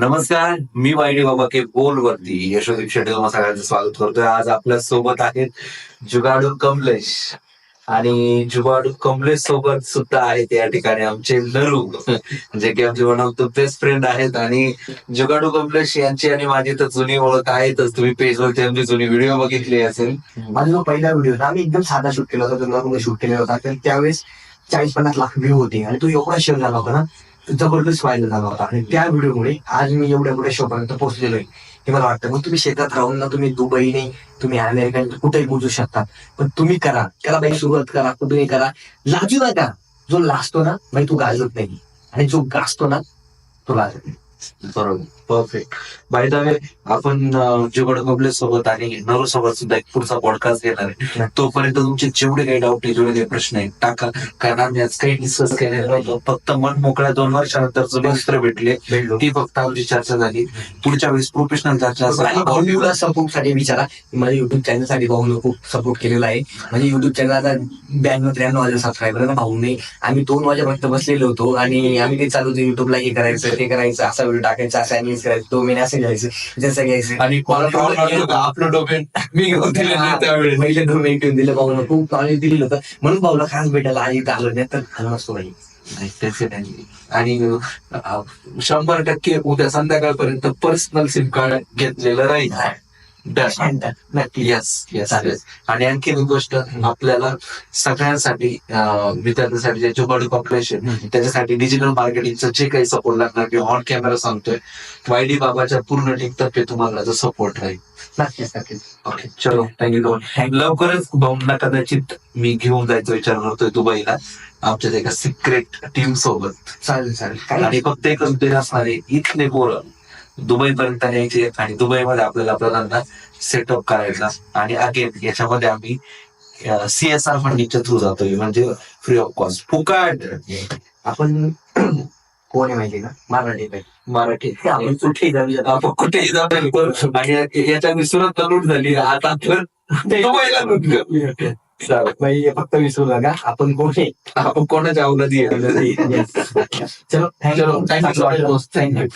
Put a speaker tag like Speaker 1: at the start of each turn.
Speaker 1: नमस्कार मी वाईडी बाबा के बोल वरती यशोदीप शेट्टी तुम्हाला सगळ्यांचं स्वागत करतोय. आज आपल्यासोबत आहेत जुगाडू कमलेश. आणि जुगाडू कमलेश सोबत सुद्धा आहेत या ठिकाणी आमचे नरू जे की आमचे one of the best friend आहेत. आणि जुगाडू कमलेश यांची आणि माझी तर जुनी ओळख आहेतच. तुम्ही पेजवरती आमची जुनी व्हिडिओ बघितली असेल.
Speaker 2: माझा जो पहिला व्हिडिओ होता आम्ही एकदम साधा शूट केला होता. नॉर्मल शूट केला होता तर त्यावेळेस चाळीस पन्नास लाख व्ह्यू होते. आणि तो एवढा शेअर झाला होता ना. जबरदस्त व्हायला झाला होता. आणि त्या व्हिडिओमुळे आज मी एवढ्या मोठ्या शोपर्यंत पोहोचलेलोय. पोहोचलेलो आहे हे मला वाटतं. मग तुम्ही शेतात राहून ना तुम्ही दुबई नाही तुम्ही अमेरिका कुठेही पोहोचू शकता. पण तुम्ही करा. करा बाई सुरुवात करा. कुठेही करा. लाजू नका. जो लाजतो ना बाई तू गाजत नाही. आणि जो गाजतो ना तो लाजत नाही.
Speaker 1: बरोबर. परफेक्ट बाय द वे आपण जुगाडू कमलेश सोबत आणि नरू सोबत सुद्धा एक पुढचा पॉडकास्ट घेणार आहे. तोपर्यंत तुमचे जेवढे काही डाऊट आहे जेवढे काही प्रश्न आहेत टाका. कारण आम्ही आज काही डिस्कस केलेलं नव्हतं. फक्त मन मोकळ्या दोन वर्षानंतर जो मित्र भेटले ती फक्त आमची चर्चा झाली. पुढच्या वेळेस प्रोफेशनल चर्चा असेल.
Speaker 2: सपोर्टसाठी विचारा. माझ्या युट्यूब चॅनलसाठी भाऊनं खूप सपोर्ट केलेला आहे. म्हणजे युट्यूब चॅनल आता ब्याण्णव त्र्याण्णव हजार सबस्क्रायबर भाऊने. आम्ही दोन वाजेपर्यंत बसलेलो होतो आणि आम्ही ते चालू होतो. युट्यूबला हे करायचं ते करायचं असा व्हिडिओ टाकायचा असं करायचं तो महिने असं घ्यायचं. जसं घ्यायचं.
Speaker 1: आणि आपलं डोमेन मी घेऊन दिलेलं त्यावेळेस.
Speaker 2: पहिले दोन मिनिट ठेवून दिलं भाऊनं खूप नॉलेज दिलेलं होतं. म्हणून भाऊला खास भेटायला आणि आलो नाही तर आलो नसतो भाई.
Speaker 1: आणि शंभर टक्के उद्या संध्याकाळपर्यंत पर्सनल सिम कार्ड घेतलेलं राहील. येस येस
Speaker 2: चालेल.
Speaker 1: आणि आणखी एक गोष्ट आपल्याला सगळ्यांसाठी विद्यार्थ्यांसाठी जे जुगाडू पॉप्युलेशन त्याच्यासाठी डिजिटल मार्केटिंगचं जे काही सपोर्ट लागणार किंवा ऑन कॅमेरा सांगतोय. वायडी बाबाच्या पूर्ण टीम तर्फे तुम्हाला जो सपोर्ट राहील.
Speaker 2: नक्कीच नक्कीच.
Speaker 1: ओके चलो. थँक्यू लवकरच भाऊंना कदाचित मी घेऊन जायचा विचार करतोय दुबईला. आमच्या एका सिक्रेट टीम सोबत.
Speaker 2: चालेल चालेल.
Speaker 1: आणि फक्त एकच उद्देश असणार आहे इथले पोरं. दुबई पर्यंत न्यायचे आणि दुबईमध्ये आपल्याला आपल्याला सेटअप करायचा. आणि अगेन याच्यामध्ये आम्ही सीएसआर फंडिंगच्या थ्रू जातोय. म्हणजे फ्री ऑफ कॉस्ट फुकाट.
Speaker 2: आपण कोण आहे माहिती ना मराठी
Speaker 1: मराठी.
Speaker 2: आपण कुठेही जाऊया
Speaker 1: आपण कुठेही जातो आणि याच्या विसरत लूट झाली. आता तर दुबईला लूट
Speaker 2: फक्त विसरू नका. आपण कोण आहे?
Speaker 1: आपण कोणाच्या अवलादी चलो थँक्यू
Speaker 2: थँक्यू